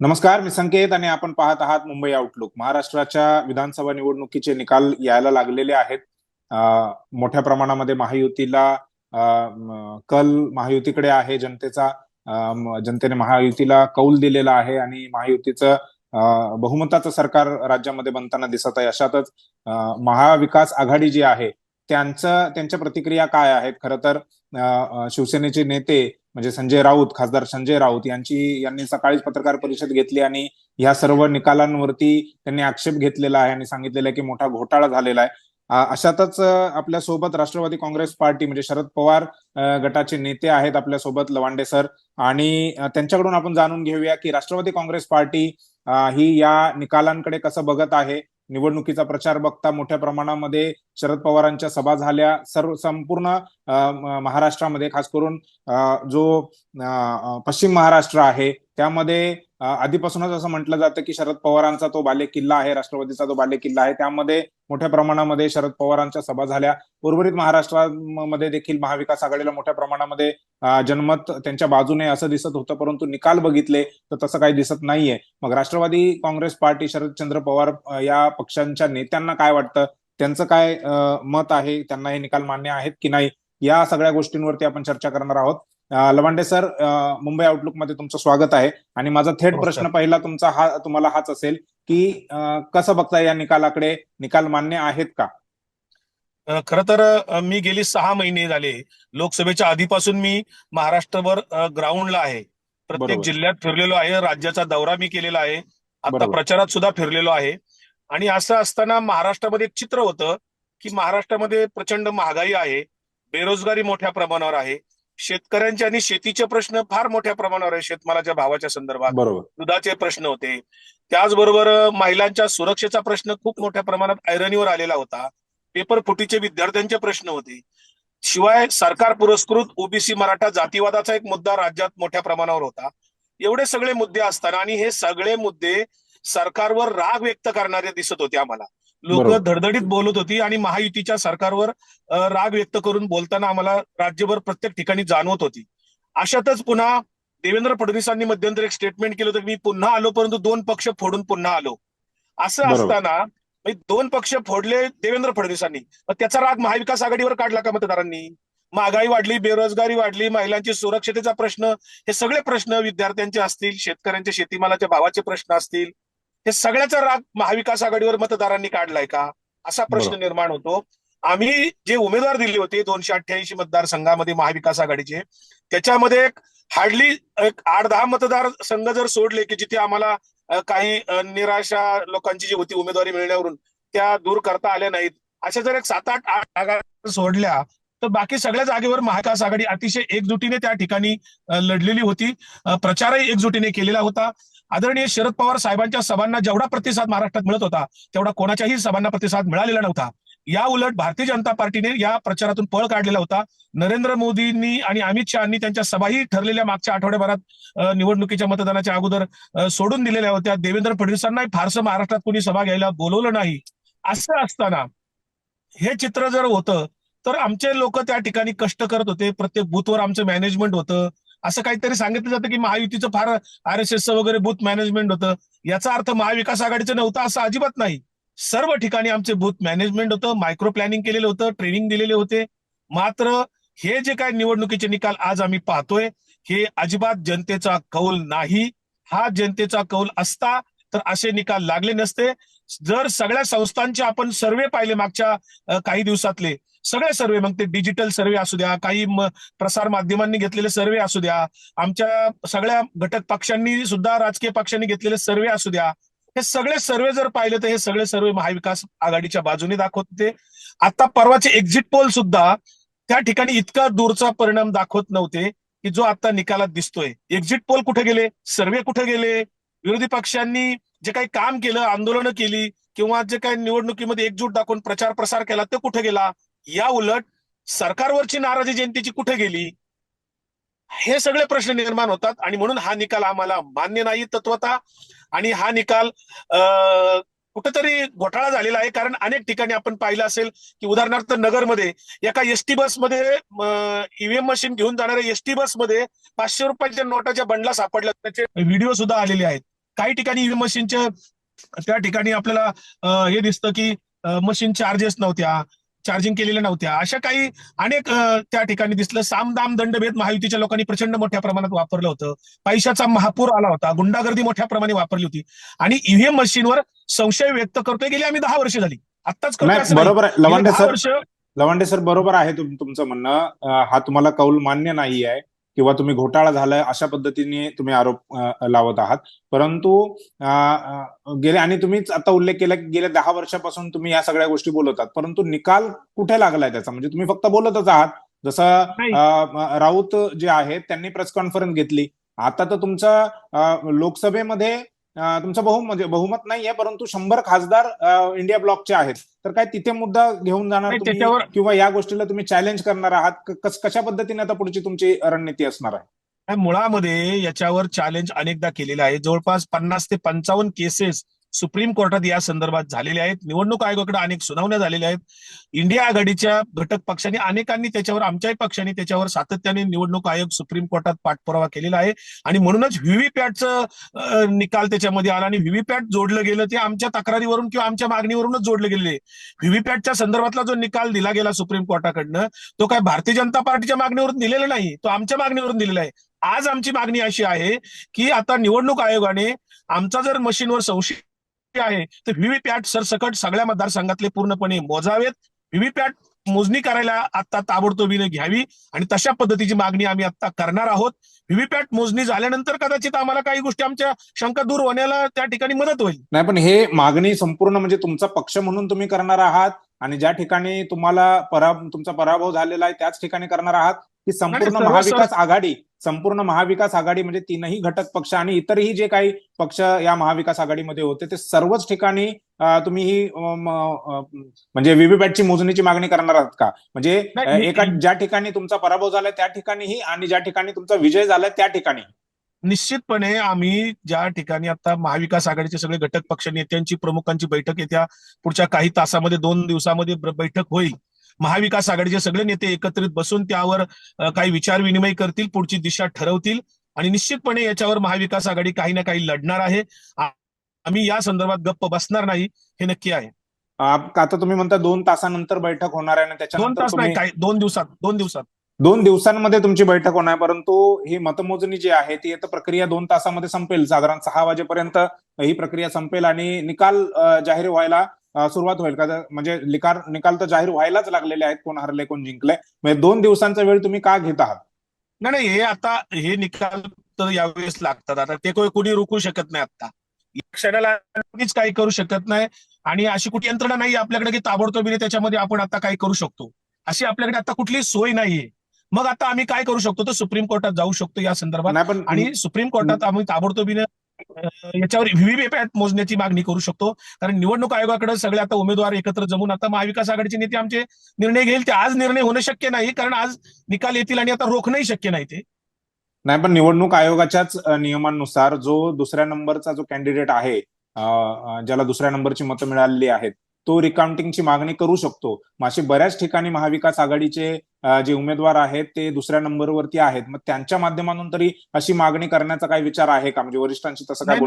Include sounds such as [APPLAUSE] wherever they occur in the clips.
नमस्कार मी संकेत आणि आपण पाहत आहात मुंबई आउटलुक महाराष्ट्राच्या विधानसभा निवडणुकीचे निकाल यायला लागलेले आहेत. मोठ्या प्रमाणामध्ये महायुतीला कल महायुतीकडे आहे. जनतेचा जनतेने महायुतीला कौल दिलेला आहे आणि महायुतीचं बहुमताचं सरकार राज्यामध्ये बनताना दिसत आहे. अशातच महाविकास आघाडी जी आहे त्यांचं त्यांच्या प्रतिक्रिया काय आहेत? खरं तर शिवसेनेचे नेते म्हणजे संजय राऊत खासदार संजय राऊत यांची यांनी सकाळीच पत्रकार परिषद घेतली आणि या सर्व निकालांवरती त्यांनी आक्षेप घेतलेला आहे आणि सांगितलेलं आहे की मोठा घोटाळा झालेला आहे. अशातच आपल्यासोबत राष्ट्रवादी काँग्रेस पार्टी म्हणजे शरद पवार गटाचे नेते आहेत आपल्यासोबत लवांडे सर आणि त्यांच्याकडून आपण जाणून घेऊया की राष्ट्रवादी काँग्रेस पार्टी ही या निकालांकडे कसं बघत आहे. निवडणुकीचा प्रचार बघता मोठ्या प्रमाणामध्ये शरद पवारांच्या सभा झाल्या. सर्व संपूर्ण महाराष्ट्रामध्ये खास करून जो पश्चिम महाराष्ट्र आहे त्यामध्ये आधीपासूनच असं म्हटलं जातं की शरद पवारांचा तो बाले किल्ला आहे राष्ट्रवादीचा तो बाले किल्ला आहे. त्यामध्ये मोठ्या प्रमाणामध्ये शरद पवारांच्या सभा झाल्या. उर्वरित महाराष्ट्रामध्ये देखील महाविकास आघाडीला मोठ्या प्रमाणामध्ये जनमत त्यांच्या बाजूने असं दिसत होतं परंतु निकाल बघितले तर तसं काही दिसत नाहीये. मग राष्ट्रवादी काँग्रेस पार्टी शरदचंद्र पवार या पक्षांच्या नेत्यांना काय वाटतं? त्यांचं काय मत आहे? त्यांना हे निकाल मान्य आहेत की नाही? या सगळ्या गोष्टींवरती आपण चर्चा करणार आहोत. लवांडे सर मुंबई आउटलुकमध्ये तुमचं स्वागत आहे. आणि माझा थेट. प्रश्न पहिला तुमचा हा तुम्हाला हाच असेल की कसं बघताय या निकालाकडे? निकाल मान्य आहेत का? खरं तर मी गेली सहा महिने झाले. लोकसभेच्या आधीपासून मी महाराष्ट्रभर ग्राउंडला आहे. प्रत्येक. जिल्ह्यात फिरलेलो आहे. राज्याचा दौरा मी केलेला आहे. आता. प्रचारात सुद्धा फिरलेलो आहे. आणि असं असताना महाराष्ट्रामध्ये एक चित्र होतं की महाराष्ट्रामध्ये प्रचंड महागाई आहे. बेरोजगारी मोठ्या प्रमाणावर आहे. शेतकऱ्यांचे आणि शेतीचे प्रश्न फार मोठ्या प्रमाणावर आहे शेतमालाच्या भावाच्या संदर्भात बरोबर. दुधाचे प्रश्न होते. त्याचबरोबर महिलांच्या सुरक्षेचा प्रश्न खूप मोठ्या प्रमाणात ऐरणीवर आलेला होता. पेपर फुटीचे विद्यार्थ्यांचे प्रश्न होते. शिवाय सरकार पुरस्कृत ओबीसी मराठा जातीवादाचा एक मुद्दा राज्यात मोठ्या प्रमाणावर होता. एवढे सगळे मुद्दे असताना आणि हे सगळे मुद्दे सरकारवर राग व्यक्त करणारे दिसत होते आम्हाला. लोक. धडधडीत बोलत होती आणि महायुतीच्या सरकारवर राग व्यक्त करून बोलताना आम्हाला राज्यभर प्रत्येक ठिकाणी जाणवत होती अशातच पुन्हा देवेंद्र फडणवीसांनी मध्यंतरी एक स्टेटमेंट केलं होतं की मी पुन्हा आलो परंतु दोन पक्ष फोडून पुन्हा आलो असं. असताना दोन पक्ष फोडले देवेंद्र फडणवीसांनी त्याचा राग महाविकास आघाडीवर काढला का मतदारांनी महागाई वाढली बेरोजगारी वाढली महिलांची सुरक्षतेचा प्रश्न हे सगळे प्रश्न विद्यार्थ्यांचे असतील शेतकऱ्यांच्या शेतीमालाच्या भावाचे प्रश्न असतील हे सगळ्याचा राग महाविकास आघाडीवर मतदारांनी काढलाय का? असा प्रश्न. निर्माण होतो. आम्ही जे उमेदवार दिले होते दोनशे अठ्ठ्याऐंशी मतदारसंघामध्ये महाविकास आघाडीचे त्याच्यामध्ये एक हार्डली एक आठ दहा मतदार संघ जर सोडले की जिथे आम्हाला काही निराशा लोकांची जी होती उमेदवारी मिळण्यावरून त्या दूर करता आल्या नाहीत. अशा जर एक सात आठ आठ जागा सोडल्या तर बाकी सगळ्या जागेवर महाविकास आघाडी अतिशय एकजुटीने त्या ठिकाणी लढलेली होती. प्रचारही एकजुटीने केलेला होता. आदरणीय शरद पवार साहेबांच्या सभांना जेवढा प्रतिसाद महाराष्ट्रात मिळत होता तेवढा कोणाच्याही सभांना प्रतिसाद मिळालेला नव्हता. या उलट भारतीय जनता पार्टीने या प्रचारातून पळ काढलेला होता. नरेंद्र मोदींनी आणि अमित शहानी त्यांच्या सभाही ठरलेल्या मागच्या आठवड्याभरात निवडणुकीच्या मतदानाच्या अगोदर सोडून दिलेल्या होत्या. देवेंद्र फडणवीसांनाही फारसं महाराष्ट्रात कोणी सभा घ्यायला बोलवलं नाही. असं असताना हे चित्र जर होतं तर आमचे लोक त्या ठिकाणी कष्ट करत होते. प्रत्येक बूथवर आमचं मॅनेजमेंट होतं. असं काहीतरी सांगितलं जातं की महायुतीचं फार आर एस एसचं वगैरे बूथ मॅनेजमेंट होतं. याचा अर्थ महाविकास आघाडीचं नव्हतं असं अजिबात नाही. सर्व ठिकाणी आमचे बूथ मॅनेजमेंट होतं मायक्रो प्लॅनिंग केलेलं होतं ट्रेनिंग दिलेले होते. मात्र हे जे काय निवडणुकीचे निकाल आज आम्ही पाहतोय हे अजिबात जनतेचा कौल नाही. हा जनतेचा कौल असता तर असे निकाल लागले नसते. जर सगळ्या संस्थांचे आपण सर्वे पाहिले मागच्या काही दिवसातले सगळे सर्वे मग ते डिजिटल सर्वे असू द्या काही प्रसार माध्यमांनी घेतलेले सर्वे असू द्या आमच्या सगळ्या घटक पक्षांनी सुद्धा राजकीय पक्षांनी घेतलेले सर्वे असू द्या हे सगळे सर्वे जर पाहिले तर हे सगळे सर्वे महाविकास आघाडीच्या बाजूने दाखवत. होते आता परवाचे एक्झिट पोल सुद्धा त्या ठिकाणी इतका दूरचा परिणाम दाखवत नव्हते की जो आता निकालात दिसतोय. एक्झिट पोल कुठे गेले? सर्वे कुठे गेले? विरोधी पक्षांनी जे काही काम केलं आंदोलनं केली किंवा जे काही निवडणुकीमध्ये एकजूट दाखवून प्रचार प्रसार केला ते कुठे गेला? या उलट सरकारवरची नाराजी जनतेची कुठे गेली? हे सगळे प्रश्न निर्माण होतात आणि म्हणून हा निकाल आम्हाला मान्य नाही तत्वता. आणि हा निकाल कुठेतरी घोटाळा झालेला आहे कारण अनेक ठिकाणी आपण पाहिलं असेल की उदाहरणार्थ नगरमध्ये एका एसटी बसमध्ये ईव्हीएम मशीन घेऊन जाणाऱ्या एसटी बसमध्ये पाचशे रुपयाच्या नोटाच्या बंडला सापडल्या. त्याचे व्हिडिओ सुद्धा आलेले आहेत. काही ठिकाणी ईव्हीएम मशीनच्या त्या ठिकाणी आपल्याला हे दिसतं की मशीन चार्जेस नव्हत्या. चार्जिंग केलेल्या नव्हत्या. अशा काही अनेक त्या ठिकाणी दिसलं. साम दाम दंडभेद महायुतीच्या लोकांनी प्रचंड मोठ्या प्रमाणात वापरलं होतं. पैशाचा महापूर आला होता. गुंडागर्दी मोठ्या प्रमाणे वापरली होती. आणि ईव्हीएम मशीनवर संशय व्यक्त करतोय. गेली आम्ही दहा वर्ष झाली. आत्ताच. बरोबर लवांडे सर लवांडे सर बरोबर आहे तुम- तुमचं म्हणणं. हा तुम्हाला कौल मान्य नाही आहे किंवा तुम्ही घोटाळा झालाय अशा पद्धतीने तुम्ही आरोप लावत आहात. परंतु गेले आणि तुम्हीच आता उल्लेख केला की गेल्या दहा वर्षापासून तुम्ही या सगळ्या गोष्टी बोलत आहात. परंतु निकाल कुठे लागलाय त्याचा? म्हणजे तुम्ही फक्त बोलतच आहात. जसं राऊत जे आहेत त्यांनी प्रेस कॉन्फरन्स घेतली. आता तर तुमचं लोकसभेमध्ये तुमचं बहु म्हणजे बहुमत नाहीये परंतु शंभर खासदार इंडिया ब्लॉकचे आहेत. तर काय तिथे मुद्दा घेऊन जाणार किंवा या गोष्टीला तुम्ही चॅलेंज करणार आहात? कशा पद्धतीने आता पुढची तुमची रणनीती असणार आहे? मुळामध्ये याच्यावर चॅलेंज अनेकदा केलेलं आहे. जवळपास पन्नास ते पंचावन्न केसेस सुप्रीम कोर्टात या संदर्भात झालेल्या आहेत. निवडणूक आयोगाकडे अनेक सुनावण्या झालेल्या आहेत. इंडिया आघाडीच्या घटक पक्षांनी अनेकांनी त्याच्यावर आमच्याही पक्षांनी त्याच्यावर सातत्याने निवडणूक आयोग सुप्रीम कोर्टात पाठपुरावा केलेला आहे. आणि म्हणूनच व्हीव्हीपॅटचं निकाल त्याच्यामध्ये आला आणि व्हीव्हीपॅट जोडलं गेलं ते आमच्या तक्रारीवरून किंवा आमच्या मागणीवरूनच जोडलं गेलेले. व्हीव्हीपॅटच्या संदर्भातला जो निकाल दिला गेला सुप्रीम कोर्टाकडनं तो काय भारतीय जनता पार्टीच्या मागणीवरून दिलेला नाही. तो आमच्या मागणीवरून दिलेला आहे. आज आमची मागणी अशी आहे की आता निवडणूक आयोगाने आमचा जर मशीनवर संशय आहे. तर व्हीव्हीपॅट सरसकट सगळ्या मतदारसंघातले पूर्णपणे मोजावेत. व्हीव्हीपॅट मोजणी करायला आता ताबडतोबीने घ्यावी आणि तशा पद्धतीची मागणी आम्ही आता करणार आहोत. व्हीव्हीपॅट मोजणी झाल्यानंतर कदाचित आम्हाला काही गोष्टी आमच्या शंका दूर होण्याला त्या ठिकाणी मदत होईल. नाही पण हे मागणी संपूर्ण म्हणजे तुमचा पक्ष म्हणून तुम्ही करणार आहात आणि ज्या ठिकाणी तुम्हाला परा तुमचा पराभव झालेला आहे त्याच ठिकाणी करणार आहात? की संपूर्ण महाविकास आघाडी संपूर्ण महाविकास आघाडी म्हणजे तीनही घटक पक्ष आणि इतरही जे काही पक्ष या महाविकास आघाडीमध्ये होते ते सर्वच ठिकाणी तुम्ही ही म्हणजे व्हीव्हीपॅटची मोजणीची मागणी करणार आहात का? म्हणजे एका ज्या ठिकाणी तुमचा पराभव झालाय त्या ठिकाणीही आणि ज्या ठिकाणी तुमचा विजय झालाय त्या ठिकाणी. निश्चितपणे आम्ही ज्या ठिकाणी आता महाविकास आघाडीचे सगळे घटक पक्ष नेत्यांची प्रमुखांची बैठक येत्या पुढच्या काही तासामध्ये दोन दिवसामध्ये बैठक होईल. महाविकास आघाडीचे सगळे नेते एकत्रित बसून त्यावर काही विचार विनिमय करतील पुढची दिशा ठरवतील आणि निश्चितपणे याच्यावर महाविकास आघाडी काही ना काही लढणार आहे. आम्ही या संदर्भात गप्प बसणार नाही हे नक्की आहे. आता तुम्ही म्हणता दोन तासानंतर बैठक होणार आहे आणि दोन त्याच्यानंतर तास नाही काही दोन दिवसात दोन दिवसात. दोन दिवसांमध्ये तुमची बैठक होणार परंतु ही मतमोजणी जी आहे ती आता प्रक्रिया दोन तासामध्ये संपेल. साधारण सहा वाजेपर्यंत ही प्रक्रिया संपेल आणि निकाल जाहीर व्हायला सुरुवात होईल. का म्हणजे निकाल निकाल तर जाहीर व्हायलाच लागलेले आहेत. कोण हरले कोण जिंकले. म्हणजे दोन दिवसांचा वेळ तुम्ही का घेत आहात? नाही नाही हे आता हे निकाल तर यावेळेस लागतात. आता ते कोणी कोणी रोखू शकत नाही आता. क्षणाला कोणीच काही करू शकत नाही. आणि अशी कुठली यंत्रणा नाही आपल्याकडे की ताबडतोबीने त्याच्यामध्ये आपण आता काही करू शकतो. अशी आपल्याकडे आता कुठली सोय नाहीये. मग आता आम्ही काय करू शकतो? तर सुप्रीम कोर्टात जाऊ शकतो या संदर्भात. आणि सुप्रीम कोर्टात आम्ही ताबडतोबीने याच्यावर व्हीव्हीपॅट मोजण्याची मागणी करू शकतो. कारण निवडणूक आयोगाकडे सगळे आता उमेदवार एकत्र जमून आता महाविकास आघाडीचे नेते आमचे निर्णय घेईल. ते आज निर्णय होणं शक्य नाही. कारण आज निकाल येतील आणि आता रोखणंही शक्य नाही ते. नाही पण निवडणूक आयोगाच्याच नियमानुसार नियमांनुसार जो दुसऱ्या नंबरचा जो कॅन्डिडेट आहे ज्याला दुसऱ्या नंबरची मतं मिळालेली आहेत तो रिकाउंटिंगची मागणी करू शकतो. मग अशी बऱ्याच ठिकाणी महाविकास आघाडीचे जे उमेदवार आहेत ते दुसऱ्या नंबरवरती आहेत. मग त्यांच्या माध्यमातून तरी अशी मागणी करण्याचा काही विचार आहे का? म्हणजे वरिष्ठांशी तसं काय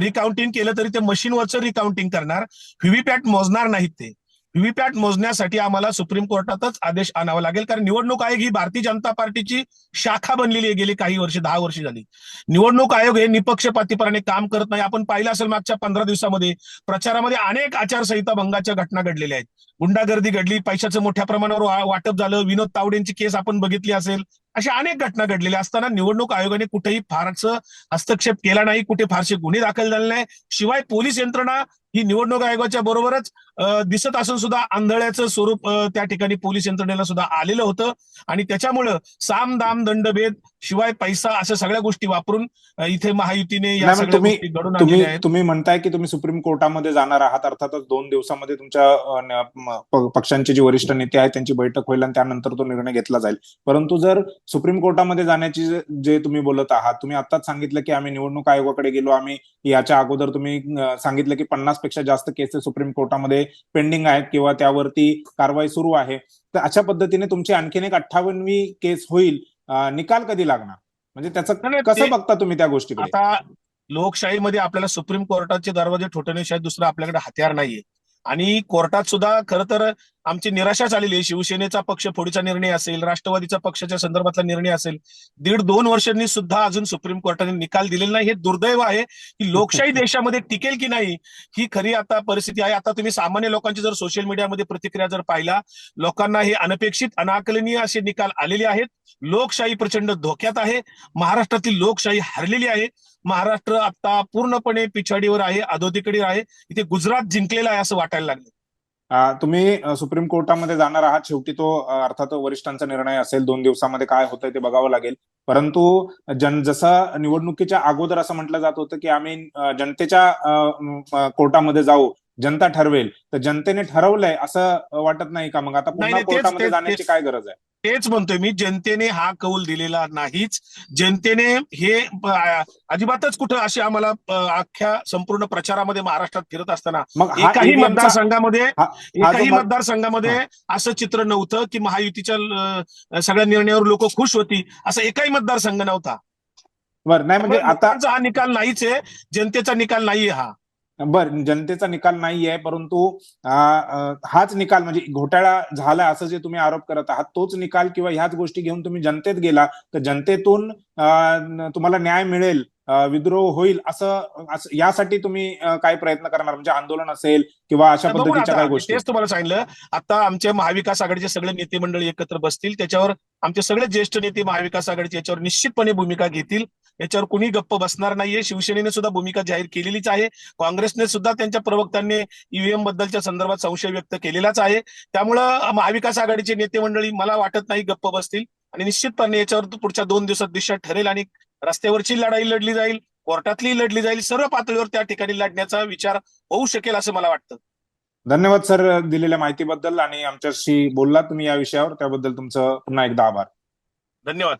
रिकाउंटिंग केलं तरी ते मशीनवरचं रिकाउंटिंग करणार. व्हीव्हीपॅट मोजणार नाहीत ते. व्हीपॅट मोजण्यासाठी आम्हाला सुप्रीम कोर्टातच आदेश आणावा लागेल. कारण निवडणूक आयोग ही भारतीय जनता पार्टीची शाखा बनलेली आहे. गेली काही वर्ष दहा वर्ष झाली. निवडणूक आयोग हे निपक्षपातीपणाने काम करत नाही. आपण पाहिलं असेल मागच्या पंधरा दिवसामध्ये प्रचारामध्ये अनेक आचारसंहिता भंगाच्या घटना घडलेल्या आहेत. गुंडागर्दी घडली पैशाचं मोठ्या प्रमाणावर वाटप झालं विनोद तावडेंची केस आपण बघितली असेल अशा अनेक घटना घडलेल्या असताना निवडणूक आयोगाने कुठेही फारसं हस्तक्षेप केला नाही कुठे फारसे गुन्हे दाखल झाले नाही. शिवाय पोलीस यंत्रणा ही निवडणूक आयोगाच्या बरोबरच दिसत असून सुद्धा आंधळ्याचं स्वरूप त्या ठिकाणी पोलीस यंत्रणेला सुद्धा आलेलं होतं. आणि त्याच्यामुळं साम दाम दंडभेद शिवाय पैसा अशा सगळ्या गोष्टी वापरून इथे महायुतीने या सगळ्या तुम्ही- गोष्टी घडून तुम्ही आणलेल्या आहेत. तुम्ही म्हणताय की तुम्ही सुप्रीम कोर्टामध्ये जाणार आहात अर्थातच दोन दिवसामध्ये तुमच्या पक्षांचे जे वरिष्ठ नेते आहेत त्यांची बैठक होईल आणि त्यानंतर तो निर्णय घेतला जाईल. परंतु जर सुप्रीम कोर्टामध्ये जाण्याची जे- तुम्ही बोलत आहात तुम्ही आताच सांगितलं की आम्ही निवडणूक आयोगाकडे गेलो आम्ही याच्या अगोदर तुम्ही सांगितलं की पन्नास पेक्षा जास्त केसेस सुप्रीम कोर्टामध्ये पेंडिंग आहेत किंवा त्यावरती कारवाई सुरू आहे. तर अशा पद्धतीने तुमची आणखीन एक अठ्ठावन्नवी केस होईल. निकाल कधी लागणार? म्हणजे त्याचं कसं बघता तुम्ही त्या गोष्टीकडे? आता लोकशाहीमध्ये आपल्याला सुप्रीम कोर्टाचे दरवाजे ठोठवण्याशिवाय दुसरं आपल्याकडे हत्यार नाहीये. आणि कोर्टात सुद्धा खरं तर आमची निराशा झालेली आहे. शिवसेनेचा पक्ष फोडीचा निर्णय असेल राष्ट्रवादीचा पक्षाच्या संदर्भातला निर्णय असेल दीड दोन वर्षांनी सुद्धा अजून सुप्रीम कोर्टाने निकाल दिलेला नाही. हे दुर्दैव आहे की लोकशाही [LAUGHS] देशामध्ये टिकेल की नाही ही खरी आता परिस्थिती आहे. आता तुम्ही सामान्य लोकांची जर सोशल मीडियामध्ये प्रतिक्रिया जर पाहिला लोकांना हे अनपेक्षित अनाकलनीय असे निकाल आलेले आहेत. लोकशाही प्रचंड धोक्यात आहे. महाराष्ट्रातील लोकशाही हरलेली आहे. महाराष्ट्र आता पूर्णपणे पिछाडीवर आहे अधोतीकडे आहे. इथे गुजरात जिंकलेला आहे असं वाटायला लागलं तुम्ही सुप्रीम कोर्टामध्ये जाणार आहात. शेवटी तो अर्थात वरिष्ठांचा निर्णय असेल. दोन दिवसामध्ये काय होतंय ते बघावं लागेल. परंतु जन जसं निवडणुकीच्या अगोदर असं म्हटलं जात होतं की आम्ही जनतेच्या कोर्टामध्ये जाऊ. जनता ठरवेल. तर जनतेने ठरवलंय असं वाटत नाही का? मग आता नाही, पुन्हा नाही, कोर्टामध्ये जाण्याची. काय गरज आहे? तेच म्हणतोय मी. जनतेने हा कौल दिलेला नाहीच. जनतेने हे अजिबातच कुठं अशी आम्हाला अख्ख्या संपूर्ण प्रचारामध्ये महाराष्ट्रात फिरत असताना मग हा एकाही मतदारसंघामध्ये एकाही मत- मतदारसंघामध्ये असं चित्र नव्हतं की महायुतीच्या सगळ्या निर्णयावर लोक खुश होती. असा एकाही मतदारसंघ नव्हता. बरं नाही म्हणजे आता हा निकाल नाहीच आहे. जनतेचा निकाल नाहीये हा. बर जनतेचा निकाल नाहीये परंतु हाच निकाल म्हणजे घोटाळा झाला असं जे तुम्ही आरोप करत आहात तोच निकाल किंवा ह्याच गोष्टी घेऊन तुम्ही जनतेत गेला तर जनतेतून तुम्हाला न्याय मिळेल विद्रोह होईल असं असं- यासाठी तुम्ही काय प्रयत्न करणार? म्हणजे आंदोलन असेल किंवा अशा पद्धतीच्या काय गोष्टी? तेच तुम्हाला सांगितलं. आता आमचे महाविकास आघाडीचे सगळे नेते मंडळी एकत्र बसतील. त्याच्यावर आमचे सगळे ज्येष्ठ नेते महाविकास आघाडीचे याच्यावर निश्चितपणे भूमिका घेतील. याच्यावर कुणी गप्प बसणार नाहीये. शिवसेनेने सुद्धा भूमिका जाहीर केलेलीच आहे. काँग्रेसने सुद्धा त्यांच्या प्रवक्त्यांनी ईव्हीएम बद्दलच्या संदर्भात संशय व्यक्त केलेलाच आहे. त्यामुळं महाविकास आघाडीचे नेते मंडळी मला वाटत नाही गप्प बसतील. आणि निश्चितपणे याच्यावर पुढच्या दोन दिवसात दिशा ठरेल आणि रस्त्यावरची लढाई लढली जाईल कोर्टातली लढली जाईल सर्व पातळीवर त्या ठिकाणी लढण्याचा विचार होऊ शकेल असं मला वाटतं. धन्यवाद सर दिलेल्या माहितीबद्दल आणि आमच्याशी बोललात तुम्ही या विषयावर. त्याबद्दल तुमचं पुन्हा एकदा आभार. धन्यवाद.